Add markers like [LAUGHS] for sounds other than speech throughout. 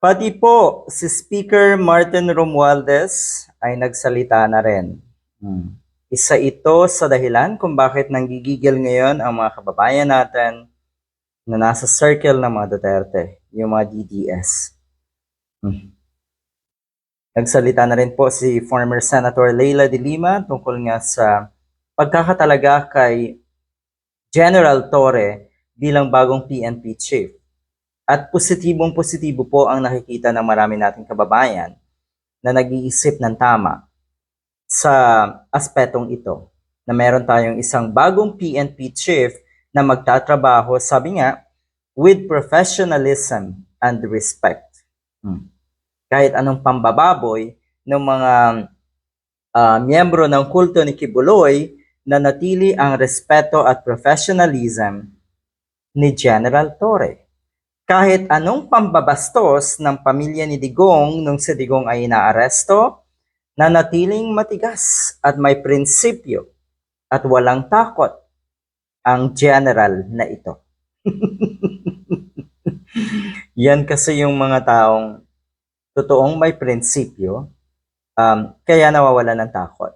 Pati po si Speaker Martin Romualdez ay nagsalita na rin. Hmm. Isa ito sa dahilan kung bakit nanggigigil ngayon ang mga kababayan natin na nasa circle ng mga Duterte, yung mga DDS. Hmm. Nagsalita na rin po si former Senator Leila de Lima tungkol nga sa pagkakatalaga kay General Torre bilang bagong PNP chief. At positibong positibo po ang nakikita ng marami nating kababayan na nag-iisip ng tama sa aspetong ito na meron tayong isang bagong PNP chief na magtatrabaho, sabi nga, with professionalism and respect. Hmm. Kahit anong pambababoy ng mga ah, miyembro ng kulto ni Kibuloy na natili ang respeto at professionalism ni General Torre. Kahit anong pambabastos ng pamilya ni Digong nung si Digong ay inaaresto, na natiling matigas at may prinsipyo at walang takot ang general na ito. [LAUGHS] Yan kasi yung mga taong totoong may prinsipyo, um, kaya nawawala ng takot.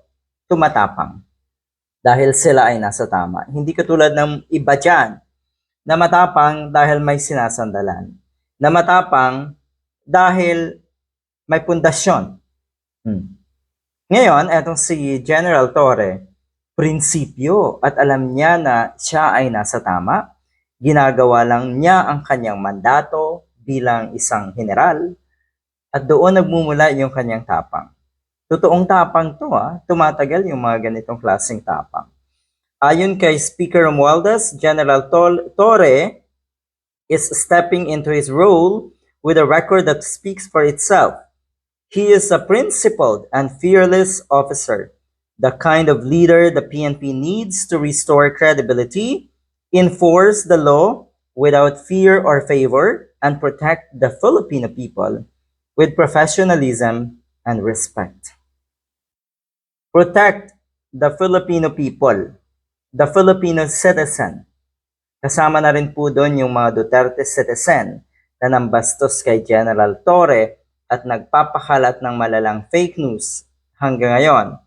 Tumatapang. Dahil sila ay nasa tama. Hindi katulad ng iba dyan, na matapang dahil may sinasandalan. Na matapang dahil may pundasyon. Hmm. Ngayon, etong si General Torre, prinsipyo at alam niya na siya ay nasa tama. Ginagawa lang niya ang kanyang mandato bilang isang general at doon nagmumula yung kanyang tapang. Totoong tapang to ah, tumatagal yung mga ganitong klaseng tapang. Ayon kay Speaker Romualdez, General Torre is stepping into his role with a record that speaks for itself. He is a principled and fearless officer, the kind of leader the PNP needs to restore credibility, enforce the law without fear or favor, and protect the Filipino people with professionalism and respect. Protect the Filipino people, the Filipino citizen. Kasama na rin po doon yung mga Duterte citizen na nambastos kay General Torre at nagpapakalat ng malalang fake news hanggang ngayon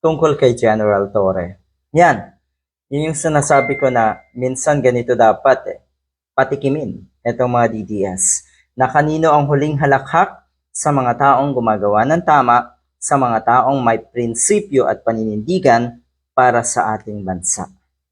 tungkol kay General Torre. Yan. Yun yung sinasabi ko na minsan ganito dapat eh. Patikimin itong mga DDS na kanino ang huling halakhak sa mga taong gumagawa ng tama, sa mga taong may prinsipyo at paninindigan para sa ating bansa.